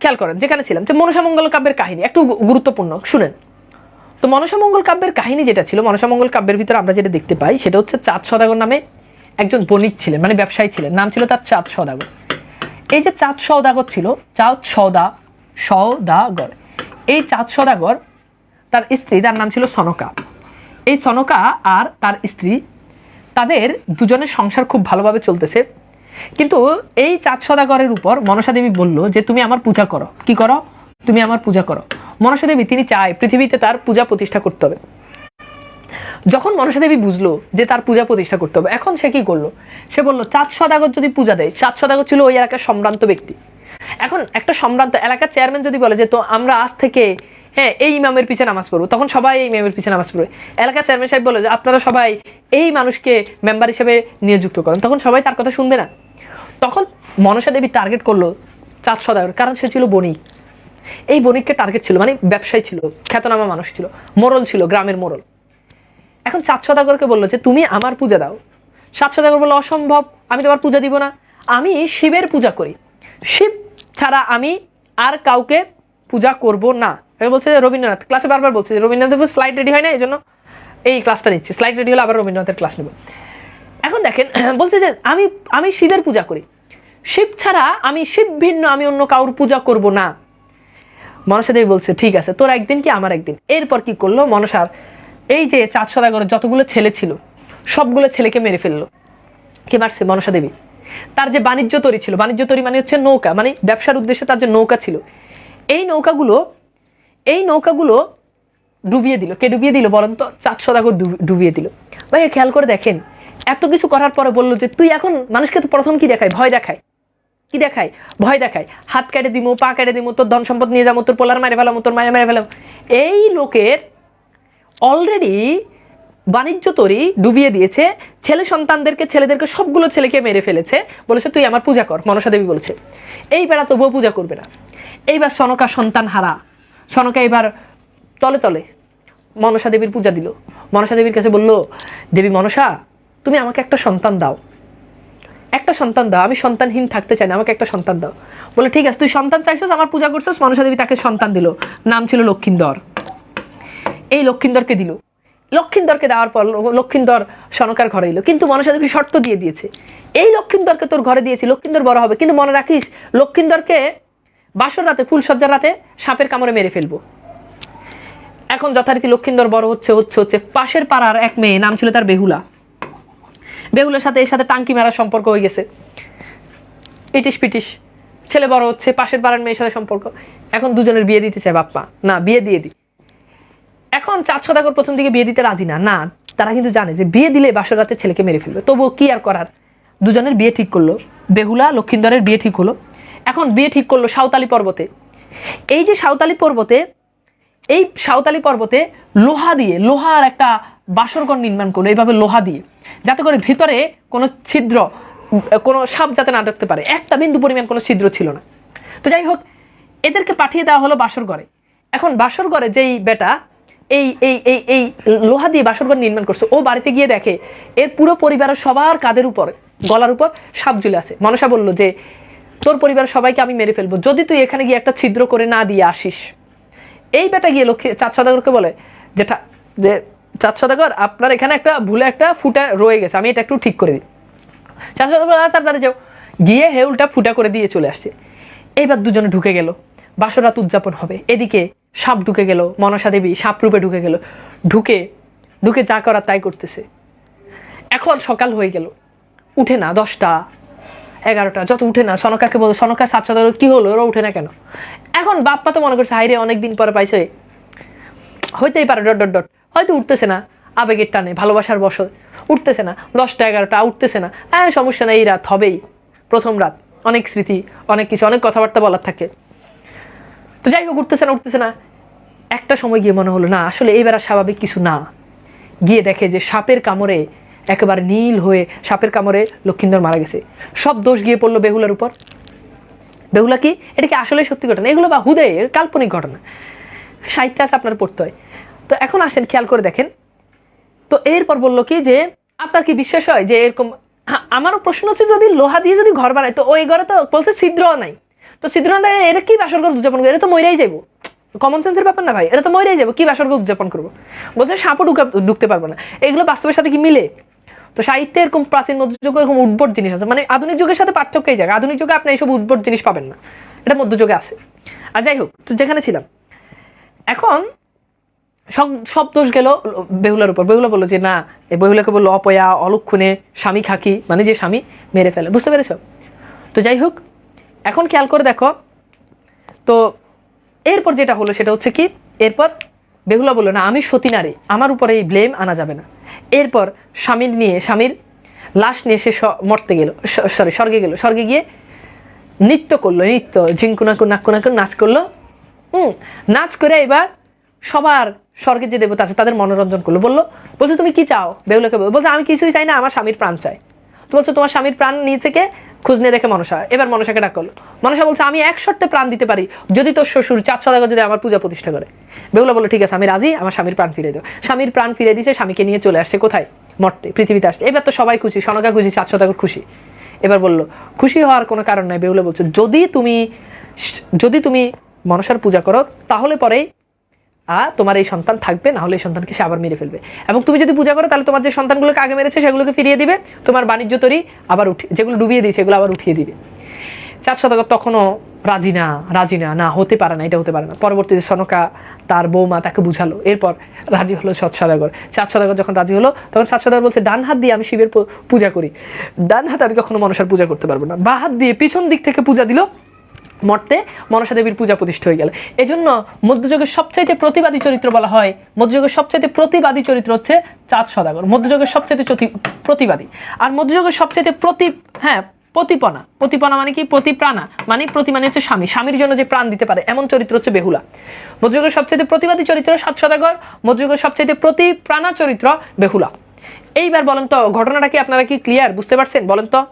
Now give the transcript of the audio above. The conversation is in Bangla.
খেয়াল করেন, যেখানে ছিলাম, যে মনসামঙ্গল কাব্যের কাহিনী, একটু গুরুত্বপূর্ণ, শুনেন। তো মনসামঙ্গল কাব্যের কাহিনী যেটা ছিল, মনসামঙ্গল কাব্যের ভিতরে আমরা যেটা দেখতে পাই, সেটা হচ্ছে চাঁদ সদাগর নামে একজন বণিক ছিলেন মানে ব্যবসায়ী ছিলেন, নাম ছিল তার চাঁদ সদাগর। এই যে চাঁদ সৌদাগর ছিল, চাঁদ সদা, সদাগর। এই চাঁদ সদাগর, তার স্ত্রী, তার নাম ছিল সনকা। এই সনকা আর তার স্ত্রী, তাদের দুজনের সংসার খুব ভালোভাবে চলতেছে। কিন্তু এই চাঁদ সদাগরের উপর মনসা দেবী বলল যে তুমি আমার পূজা করো। কি করো? তুমি আমার পূজা করো। মনসা দেবী, তিনি চায় পৃথিবীতে তার পূজা প্রতিষ্ঠা করতে হবে। যখন মনসা দেবী বুঝলো যে তার পূজা প্রতিষ্ঠা করতে হবে, এখন সে কি করল? সে বলল, চাঁদ সদাগর যদি পূজা দেয়, চাঁদ সদাগর ছিল ওই এলাকার সম্ভ্রান্ত ব্যক্তি। এখন একটা সম্ভ্রান্ত এলাকার চেয়ারম্যান যদি বলে যে, তো আমরা আজ থেকে হ্যাঁ এই ইমামের পিছে নামাজ পড়ব। তখন সবাই এই ইমামের পিছে নামাজ পড়বে এলাকার চেয়ারম্যান সাহেব বলে যে, আপনারা সবাই এই মানুষকে মেম্বার হিসেবে নিয়োযুক্ত করেন। তখন সবাই তার কথা শুনবে না। তখন মনসা দেবী টার্গেট করল চাঁদ সদাগর কারণ সে ছিল বণিক। এই বণিককে টার্গেট ছিল মানে ব্যবসায়ী ছিল, খ্যাতনামা মানুষ ছিল, মোরল ছিল, গ্রামের মোরল। এখন সাত সদাগরকে বলল যে, তুমি আমার পূজা দাও। সাত সদাগর বলল, অসম্ভব, আমি তোমার পূজা দিব না। আমি শিবের পূজা করি। শিব ছাড়া আমি আর কাউকে পূজা করব না। এবার বলছে রবীন্দ্রনাথ। ক্লাসে বারবার বলছে রবীন্দ্রনাথের স্লাইড রেডি হয় না? এই জন্য এই ক্লাসটা নিচ্ছি। স্লাইড রেডি হলে আবার রবীন্দ্রনাথের ক্লাস নেব। দেখেন, বলছে যে আমি আমি শিবের পূজা করি। শিব ছাড়া আমি শিব ভিন্ন, আমি অন্য কাউর পূজা করব না। মনসা দেবী বলছে, ঠিক আছে, তোর একদিন কি আমার একদিন? এরপর কি করল মনসার? এই যে চাঁদ সদাগরের যতগুলো ছেলে ছিল, সবগুলো ছেলেকে মেরে ফেলল। কে মারছে? মনসা দেবী। তার যে বাণিজ্য তরি ছিল, বাণিজ্য তরি মানে হচ্ছে নৌকা মানে ব্যবসার উদ্দেশ্যে তার যে নৌকা ছিল। এই নৌকাগুলো এই নৌকাগুলো ডুবিয়ে দিল। কে ডুবিয়ে দিল বলেন তো? চাঁদ সদাগর ডুব- ডুবিয়ে দিল। ভাই খেয়াল করে দেখেন এত কিছু করার পরে বলল যে, তুই এখন মানুষকে তো প্রথম কি দেখায়? ভয় দেখায়। কি দেখায়? ভয় দেখায়। হাত কেটে দিমু, পা কেটে দিমু, তোর ধন সম্পদ নিয়ে যাব, তোর পোলার মেরে ফেলাম তোর মায়ের মেরে ফেলাম এই লোকের অলরেডি বাণিজ্য তরি ডুবিয়ে দিয়েছে, ছেলে সন্তানদেরকে, ছেলেদেরকে সবগুলো ছেলেকে মেরে ফেলেছে, বলেছে, তুই আমার পূজা কর মনসা দেবী বলেছে। এই বেড়া তবুও পূজা করবে না। এইবার সনকা সন্তান হারা। সনকা এবার তলে তলে মনসা দেবীর পূজা দিল। মনসা দেবীর কাছে বলল, দেবী মনসা তুমি আমাকে একটা সন্তান দাও। একটা সন্তান দাও। আমি সন্তানহীন থাকতে চাই না, আমাকে একটা সন্তান দাও। বলে, ঠিক আছে, তুই সন্তান চাইছিস, আমার পূজা করছিস। মনসা দেবী তাকে সন্তান দিল। নাম ছিল লক্ষিন্দর। এই লক্ষিন্দরকে দিল। লক্ষিন্দরকে দেওয়ার পর লক্ষিন্দর সনকার ঘরে এলো। কিন্তু মনসা দেবী শর্ত দিয়ে দিয়েছে। এই লক্ষিন্দরকে তোর ঘরে দিয়েছি, লক্ষিন্দর বড় হবে। কিন্তু মনে রাখিস, লক্ষিন্দরকে বাসর রাতে ফুলসজ্জার রাতে সাপের কামড়ে মেরে ফেলব। এখন যথারীতি লক্ষিন্দর বড় হচ্ছে হচ্ছে হচ্ছে। পাশের পাড়ার এক মেয়ে, নাম ছিল তার বেহুলা। বেহুলার সাথে এর সাথে টাঙ্কি মারার সম্পর্ক হয়ে গেছে। ইটিস পিটিস ছেলে বড় হচ্ছে, পাশের পাড়ার মেয়ের সাথে সম্পর্ক। এখন দুজনের বিয়ে দিতে চায় বাপ্পা। না, বিয়ে দিয়ে দি। এখন চার সদাগর প্রথম দিকে বিয়ে দিতে রাজি না। না, তারা কিন্তু জানে যে বিয়ে দিলে বাসর রাতে ছেলেকে মেরে ফেলবে। তবুও কি আর করার? দুজনের বিয়ে ঠিক করল। বেহুলা, লক্ষিন্দরের বিয়ে ঠিক হলো। এখন বিয়ে ঠিক করল সাঁওতালি পর্বতে। এই যে সাঁওতালি পর্বতে এই সাঁওতালি পর্বতে লোহা দিয়ে, লোহার একটা বাসরঘর নির্মাণ করল, এইভাবে লোহা দিয়ে। যাতে করে ভিতরে কোনো ছিদ্র, কোনো সাপ যাতে না ঢুকতে পারে। একটা বিন্দু পরিমাণ কোনো ছিদ্র ছিল না। তো যাই হোক, এদেরকে পাঠিয়ে দেওয়া হলো বাসর ঘরে এখন বাসর ঘরে যেই বেটা, এই এই এই এই লোহা দিয়ে বাসর ঘর নির্মাণ করছে, ও বাড়িতে গিয়ে দেখে, এর পুরো পরিবারের সবার কাদের উপর, গলার উপর সাপ ঝুলে আছে। মনসা বলল যে, তোর পরিবারের সবাইকে আমি মেরে ফেলব। যদি তুই এখানে গিয়ে একটা ছিদ্র করে না দিয়ে আসিস এই বেটা গিয়ে লক্ষ্মী চাঁদ সদাগরকে বলে যেটা যে চাঁদ সদাগর আপনার এখানে একটা ভুলে একটা ফুটা রয়ে গেছে আমি এটা একটু ঠিক করে দিই। চাঁদ সদাগর বলে, "আরে তাড়াতাড়ি যাও। গিয়ে হেউলটা ফুটা করে দিয়ে চলে আসছে। এইবার দুজনে ঢুকে গেল। বাসরাত উদযাপন হবে। এদিকে সাপ ঢুকে গেল মনসা দেবী সাপ রূপে ঢুকে গেল। ঢুকে ঢুকে যা করার তাই করতেছে। এখন সকাল হয়ে গেল। উঠে না দশটা এগারোটা, যত উঠে না, সনকাকে বল, সনকা সাত সাত কি হলো, ওরা উঠে না কেন? এখন বাপ্পা তো মনে করছে হাইরে অনেকদিন পরে পাইছে। হইতেই পারে, ডট ডট ডট। হয়তো উঠতেছে না, আবেগের টানে, ভালোবাসার বস উঠতেছে না, দশটা, এগারোটা, উঠতেছে না। হ্যাঁ সমস্যা নেই, এই রাত হবেই। প্রথম রাত, অনেক স্মৃতি, অনেক কিছু, অনেক কথাবার্তা বলার থাকে। তো যাই হোক, উঠতেছে না উঠতেছে না। একটা সময় গিয়ে মনে হলো, না, আসলে এইবার স্বাভাবিক কিছু না। গিয়ে দেখে যে সাপের কামড়ে একেবারে নীল হয়ে সাপের কামড়ে লক্ষিন্দর মারা গেছে। সব দোষ গিয়ে পড়ল বেহুলার উপর। বেহুলা কি? এটা কি আসলে সত্যি ঘটনা? এগুলো বা হুদে কাল্পনিক ঘটনা। সাহিত্য আছে আপনার পড়তে হয়। তো এখন আসেন খেয়াল করে দেখেন। তো এরপর বলল কি যে আপনার কি বিশ্বাস হয় যে এরকম হ্যাঁ, আমারও প্রশ্ন হচ্ছে যদি লোহা দিয়ে যদি ঘর বানায় তো ওই ঘরে তো বলছে ছিদ্রও নাই। তো সিদ্ধনাথ এটা কি বাসর ঘর উদযাপন করব এটা তো মইরাই যাব কমন সেন্সের ব্যাপার না ভাই এটা তো মইরাই যাব কি বাসর ঘর উদযাপন করব? বলছে সাপও ঢুকা ঢুকতে পারব না। এগুলো বাস্তবের সাথে কি মিলে? তো সাহিত্যে এরকম প্রাচীন মধ্যযুগ এরকম উদ্ভট জিনিস আছে। মানে আধুনিক যুগের সাথে পার্থক্য এই জায়গায়। আধুনিক যুগে আপনি এইসব উদ্ভট জিনিস পাবেন না। এটা মধ্যযুগে আছে। আর যাই হোক, তো যেখানে ছিলাম। এখন সব সব দোষ গেল বেহুলার উপর। বেহুলা বলল যে, না এ বেহুলাকে বলল অপয়া, অলক্ষণে স্বামী খাকি। মানে যে স্বামী মেরে ফেলে। বুঝতে পেরেছ? তো যাই হোক, এখন খেয়াল করে দেখো। তো এরপর যেটা হলো সেটা হচ্ছে কি? এরপর বেহুলা বলল, না, আমি সতী নারী, আমার উপরে এই ব্লেম আনা যাবে না। এরপর স্বামীর নিয়ে, স্বামীর লাশ নিয়ে সে মরতে গেল সরি স্বর্গে গেল। স্বর্গে গিয়ে নৃত্য করল, নৃত্য ঝিঙ্কুনাকু নাকুনাকু নাচ করল। হুম, নাচ করে এবার সবার স্বর্গের যে দেবতা আছে তাদের মনোরঞ্জন করল। বলল, বলছে, তুমি কি চাও? বেহুলাকে বলছে, আমি কিছুই চাই না, আমার স্বামীর প্রাণ চাই। তো বলছো, তোমার স্বামীর প্রাণ নিয়ে থেকে খুঁজ নিয়ে দেখে মনসা। এবার মনসাকে ডাক করল। মনসা বলছে, আমি এক শর্তে প্রাণ দিতে পারি। যদি তোর শ্বশুর চার সদাগর যদি আমার পূজা প্রতিষ্ঠা করে। বেহুলা বলল, ঠিক আছে, আমি রাজি, আমার স্বামীর প্রাণ ফিরে দেবো স্বামীর প্রাণ ফিরে দিছে, স্বামীকে নিয়ে চলে আসছে কোথায়? মর্তে, পৃথিবীতে আসছে। এবার তো সবাই খুশি সনকা খুশি চার সদাগর খুশি। এবার বলল, খুশি হওয়ার কোনো কারণ নাই। বেহুলা বলছে, যদি তুমি যদি তুমি মনসার পূজা করো, তাহলে পরেই তোমার এই সন্তান থাকবে, না হলে এই সন্তানকে সে আবার মেরে ফেলবে। এবং তুমি যদি পূজা করো, তাহলে তোমার যে সন্তানগুলোকে আগে মেরেছে, সেগুলোকে ফিরিয়ে দিবে। তোমার বাণিজ্য তরি আবার উঠে, যেগুলো ডুবিয়ে দিয়েছে, এগুলো আবার উঠিয়ে দিবে। চার শতক তখনও রাজি না রাজি না না, হতে পারে না, এটা হতে পারে না। পরবর্তীতে সনকা, তার বৌমা তাকে বুঝালো। এরপর রাজি হলো সৎ সদাগর। চার সদাগর যখন রাজি হলো, তখন সাত সদাগর বলছে, ডান হাত দিয়ে আমি শিবের পূজা করি। ডান হাতে আমি কখনো মানুষের পূজা করতে পারব না। বা হাত দিয়ে পিছন দিক থেকে পূজা দিল মর্তে মনসা দেবীর পূজা প্রতিষ্ঠা হয়ে গেল। এজন্য মধ্যযুগের সবচাইতে প্রতিবাদী চরিত্র বলা হয়, মধ্যযুগের সবচাইতে প্রতিবাদী চরিত্র হচ্ছে চাঁদ সদাগর। মধ্যযুগের সবচাইতে প্রতিবাদী। আর মধ্যযুগের সবচাইতে প্রতি হ্যাঁ প্রতিপনা। প্রতিপনা মানে কি? প্রতিপ্রাণা। মানে প্রতি মানে হচ্ছে স্বামী। স্বামীর জন্য যে প্রাণ দিতে পারে, এমন চরিত্র হচ্ছে বেহুলা। মধ্যযুগের সবচাইতে প্রতিবাদী চরিত্র সাত সদাগর, মধ্যযুগের সবচাইতে প্রতিপ্রাণা চরিত্র বেহুলা। এইবার বলেন তো, ঘটনাটা কি আপনারা কি ক্লিয়ার বুঝতে পারছেন? বলেন তো।